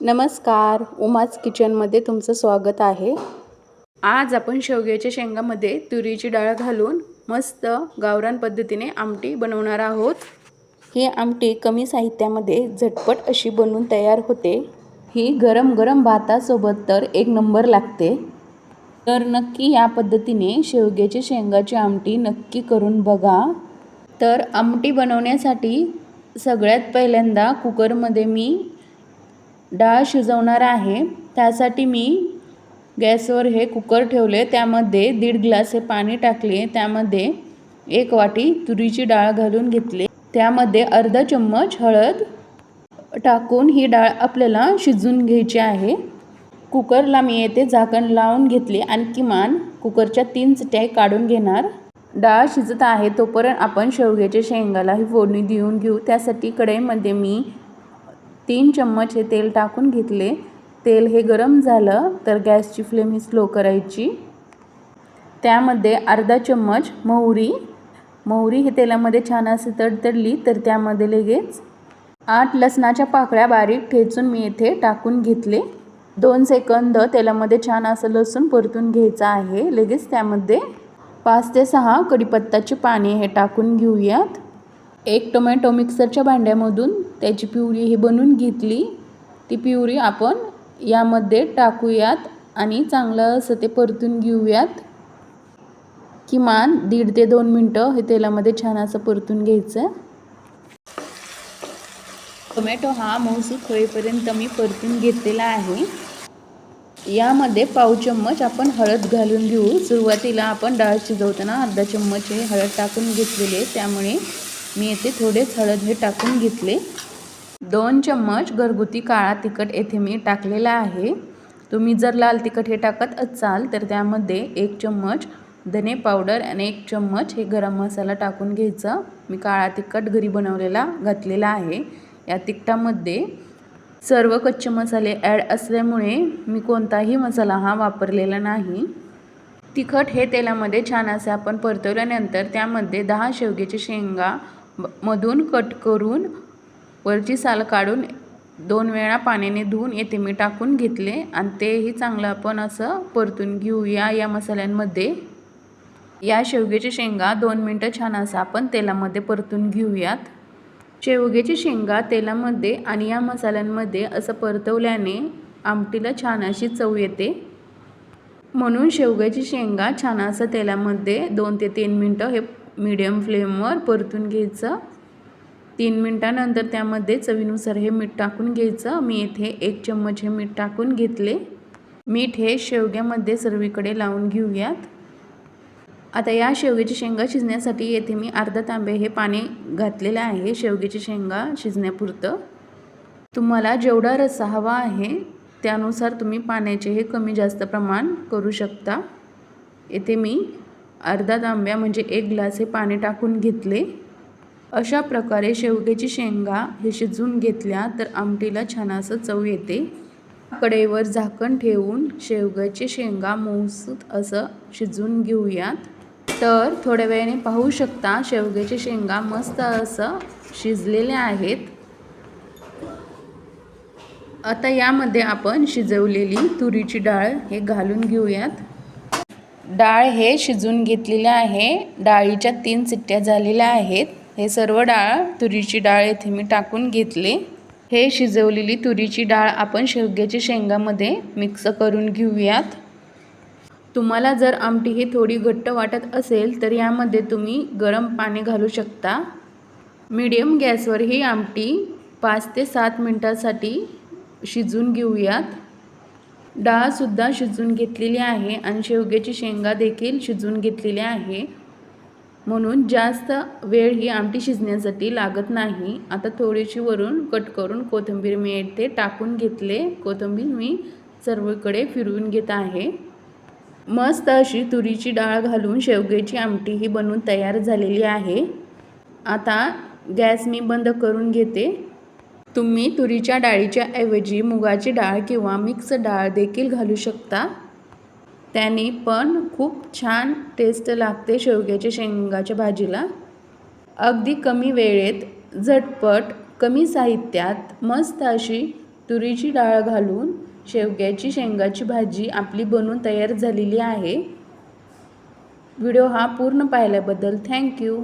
नमस्कार उमाज किचनमध्ये तुमचं स्वागत आहे. आज आपण शेवग्याच्या शेंगामध्ये तुरीची डाळ घालून मस्त गावरान पद्धतीने आमटी बनवणार आहोत. ही आमटी कमी साहित्यामध्ये झटपट अशी बनवून तयार होते. ही गरम गरम भातासोबत तर एक नंबर लागते. तर नक्की या पद्धतीने शेवग्याच्या शेंगाची आमटी नक्की करून बघा. तर आमटी बनवण्यासाठी सगळ्यात पहिल्यांदा कुकरमध्ये मी डाळ शिजवणार आहे. त्यासाठी मी गॅसवर हे कुकर ठेवले. त्यामध्ये दीड ग्लास हे पाणी टाकले. त्यामध्ये एक वाटी तुरीची डाळ घालून घेतले. त्यामध्ये अर्धा चम्मच हळद टाकून ही डाळ आपल्याला शिजून घ्यायची आहे. कुकरला मी येथे झाकण लावून घेतले. आणि किमान कुकरच्या तीन चट्या काढून घेणार. डाळ शिजत आहे तोपर्यंत आपण शेवग्याच्या शेंगाला ही फोडणी देऊन घेऊ. त्यासाठी कढईमध्ये मी तीन चम्मच हे तेल टाकून घेतले. तेल हे गरम झालं तर गॅसची फ्लेम ही स्लो करायची. त्यामध्ये अर्धा चम्मच मोहरी. मोहरी हे तेलामध्ये छान असे तडतडली तर त्यामध्ये लगेच आठ लसणाच्या पाकळ्या बारीक ठेचून मी येथे टाकून घेतले. दोन सेकंद तेलामध्ये छान असं लसूण परतून घ्यायचं आहे. लगेच त्यामध्ये पाच ते सहा कढीपत्ताची पाने हे टाकून घेऊयात. एक टोमॅटो मिक्सरच्या भांड्यामधून त्याची प्युरी ही बनवून घेतली. ती प्युरी आपण यामध्ये टाकूयात आणि चांगलं असं ते परतून घेऊयात. किमान दीड ते दोन मिनटं हे तेलामध्ये छान असं परतून घ्यायचं. टोमॅटो हा मऊसूक होईपर्यंत मी परतून घेतलेला आहे. यामध्ये पाव चम्मच आपण हळद घालून घेऊ. सुरुवातीला आपण डाळ शिजवताना अर्धा चम्मच हे हळद टाकून घेतलेले त्यामुळे मी येथे थोडेच हळद हे टाकून घेतले. दोन चम्मच घरगुती काळा तिखट येथे मी टाकलेला आहे. तुम्ही जर लाल तिखट हे टाकत असाल तर त्यामध्ये एक चम्मच धने पावडर आणि एक चम्मच हे गरम मसाला टाकून घ्यायचं. मी काळा तिखट घरी बनवलेला घातलेला आहे. या तिखटामध्ये सर्व कच्चे मसाले ॲड असल्यामुळे मी कोणताही मसाला हा वापरलेला नाही. तिखट हे तेलामध्ये छान असे आपण परतवल्यानंतर त्यामध्ये दहा शेवग्याचे शेंगा मधून कट करून वरची साल काढून दोन वेळा पाण्याने धुवून येथे मी टाकून घेतले आणि तेही चांगलं आपण असं परतून घेऊया या मसाल्यांमध्ये. या शेवग्याच्या शेंगा दोन मिनटं छान असं आपण तेलामध्ये परतून घेऊयात. शेवग्याची शेंगा तेलामध्ये आणि या मसाल्यांमध्ये असं परतवल्याने आमटीला छान अशी चव येते. म्हणून शेवग्याची शेंगा छान असं तेलामध्ये दोन ते तीन मिनटं हे मीडियम फ्लेमवर परतून घ्यायचं. तीन मिनटानंतर त्यामध्ये चवीनुसार हे मीठ टाकून घ्यायचं. मी इथे एक चम्मच हे मीठ टाकून घेतले. मीठ हे शेवग्यामध्ये सर्वीकडे लावून घेऊयात. आता या शेवग्याची शेंगा शिजण्यासाठी येथे मी अर्धा तांबे हे पाणी घातलेलं आहे शेवग्याची शेंगा शिजण्यापुरतं. तुम्हाला जेवढा रस्सा हवा आहे त्यानुसार तुम्ही पाण्याचे हे कमी जास्त प्रमाण करू शकता. येथे मी अर्धा तांब्या म्हणजे एक ग्लास हे पाणी टाकून घेतले. अशा प्रकारे शेवग्याची शेंगा हे शिजवून घेतल्या तर आमटीला छान असं चव येते. कडेवर झाकण ठेवून शेवग्याचे शेंगा मऊसूत असं शिजवून घेऊयात. तर थोड्या वेळाने पाहू शकता शेवग्याचे शेंगा मस्त असं शिजलेले आहेत. आता यामध्ये आपण शिजवलेली तुरीची डाळ हे घालून घेऊयात. डाळ हे शिजून घेतलेले आहे. डाळीच्या तीन सिट्ट्या झालेल्या आहेत. हे सर्व डाळ तुरीची डाळ येथे मी टाकून घेतले. हे शिजवलेली तुरीची डाळ आपण शेवग्याच्या शेंगामध्ये मिक्स करून घेऊयात. तुम्हाला जर आमटी ही थोडी घट्ट वाटत असेल तर यामध्ये तुम्ही गरम पाणी घालू शकता. मीडियम गॅसवर ही आमटी पाच ते सात मिनटासाठी शिजून घेऊयात. डाळसुद्धा शिजून घेतलेली आहे आणि शेवग्याची शेंगा देखील शिजून घेतलेली आहे. म्हणून जास्त वेळ ही आमटी शिजण्यासाठी लागत नाही. आता थोडीशी वरून कट करून कोथिंबीर मी येथे टाकून घेतले. कोथिंबीर मी सर्वकडे फिरवून घेत आहे. मस्त अशी तुरीची डाळ घालून शेवग्याची आमटी ही बनवून तयार झालेली आहे. आता गॅस मी बंद करून घेते. तुम्ही तुरीच्या डाळीच्या ऐवजी मुगाची डाळ किंवा मिक्स डाळ देखील घालू शकता. त्याने पण खूप छान टेस्ट लागते शेवग्याच्या शेंगाच्या भाजीला. अगदी कमी वेळेत झटपट कमी साहित्यात मस्त अशी तुरीची डाळ घालून शेवग्याची शेंगाची भाजी आपली बनवून तयार झालेली आहे. व्हिडिओ हा पूर्ण पाहिल्याबद्दल थँक्यू.